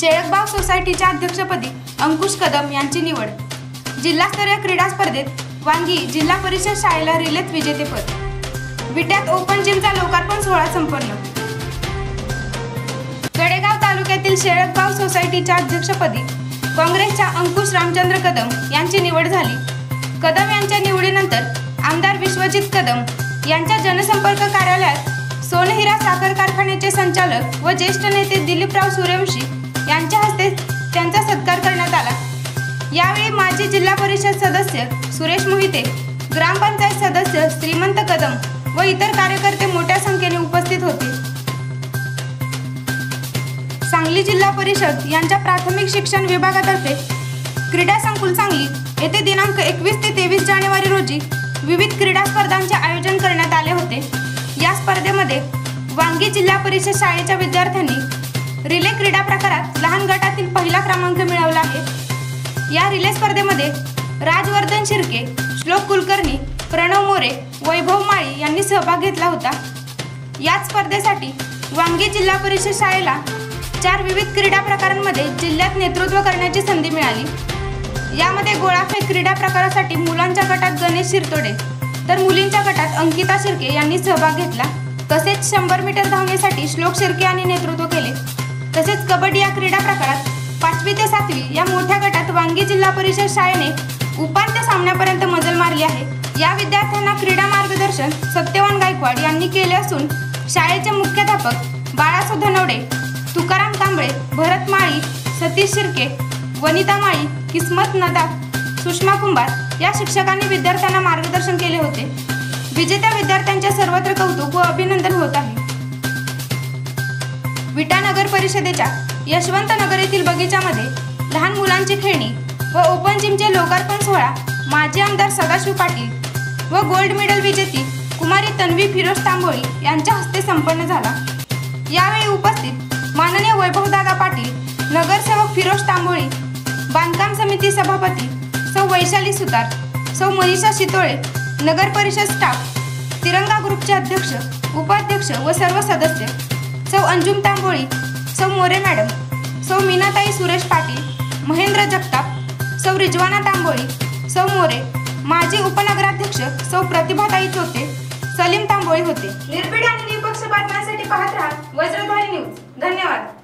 शेळकबाव सोसायटीच्या अध्यक्षपदी अंकुश कदम यांची निवड. जिल्हास्तरीय क्रीडा स्पर्धेत वांगी जिल्हा परिषद शाळेला रिलेत विजेतेपद. विट्यात ओपन जिमचा लोकार्पण सोहळा संपन्न. कडेगाव तालुक्यातील शेळकगाव सोसायटीच्या अध्यक्षपदी काँग्रेसच्या अंकुश रामचंद्र कदम यांची निवड झाली. कदम यांच्या निवडीनंतर आमदार विश्वजित कदम यांच्या जनसंपर्क कार्यालयात सोनहिरा साखर कारखान्याचे संचालक व ज्येष्ठ नेते दिलीपराव सूर्यवंशी परिषद सदस्य सुरेश मोहिते ग्रामपंचायत सदस्य श्रीमंत कदम व इतर कार्यकर्ते मोठ्या संख्येने उपस्थित होते. सांगली जिल्हा परिषद यांच्या प्राथमिक शिक्षण विभागातर्फे क्रीडा संकुल सांगली येथे दिनांक एकवीस ते तेवीस जानेवारी रोजी विविध क्रीडा स्पर्धांचे आयोजन करण्यात आले होते. या स्पर्धेमध्ये वांगी जिल्हा परिषद शाळेच्या विद्यार्थ्यांनी रिले क्रीडा प्रकारात लहान गटातील पहिला क्रमांक मिळवला आहे. या रिले स्पर्धेमध्ये राजवर्धन शिर्के श्लोक कुलकर्णी प्रणव मोरे वैभव माळी यांनी सहभाग घेतला होता. याच स्पर्धेसाठी वांगी जिल्हा परिषद शाळेला चार विविध क्रीडा प्रकारांमध्ये जिल्ह्यात नेतृत्व करण्याची संधी मिळाली. यामध्ये गोळाफेक क्रीडा प्रकारासाठी मुलांच्या गटात गणेश शिरतोडे तर मुलींच्या गटात अंकिता शिर्के यांनी सहभाग घेतला. तसेच शंभर मीटर धावण्यासाठी श्लोक शिर्के यांनी नेतृत्व केले. तसेच कबड्डी या क्रीडा प्रकारात पाचवी ते सातवी या मोठ्या गटात वांगी जिल्हा परिषद शाळेने उपांत्य सामन्यापर्यंत मजल मारली आहे. या विद्यार्थ्यांना क्रीडा मार्गदर्शन सत्यवान गायकवाड यांनी केले असून शाळेचे मुख्याध्यापक बाळासो धनवडे तुकाराम कांबळे भरत माळी सतीश शिर्के वनिता माळी किस्मत नदाफ सुषमा कुंभार या शिक्षकांनी विद्यार्थ्यांना मार्गदर्शन केले होते. विजेत्या विद्यार्थ्यांचे सर्वत्र कौतुक व अभिनंदन होत आहे. विटा नगर परिषदेच्या यशवंत नगर येथील बगीचामध्ये लहान मुलांची खेळणी व ओपन जिमचे लोकार्पण सोहळा माजी आमदार सदाशिव पाटील व गोल्ड मेडल विजेती कुमारी तन्वी फिरोज तांबोळी यांच्या हस्ते संपन्न झाला. यावेळी उपस्थित माननीय वैभवदादा पाटील नगरसेवक फिरोज तांबोळी बांधकाम समिती सभापती सौ वैशाली सुतार सौ मनीषा शितोळे नगर परिषद स्टाफ तिरंगा ग्रुपचे अध्यक्ष उपाध्यक्ष व सर्व सदस्य सौ अंजुम तांबोळी सौ मोरे मॅडम सौ मीनाताई सुरेश पाटील महेंद्र जगताप सौ रिजवाना तांबोळी सौ मोरे माजी उपनगराध्यक्ष सौ प्रतिभाताई चोते सलीम तांबोळी होते. निर्भीड आणि निपक्ष बातम्यांसाठी पाहत राहा वज्रधारी न्यूज. धन्यवाद.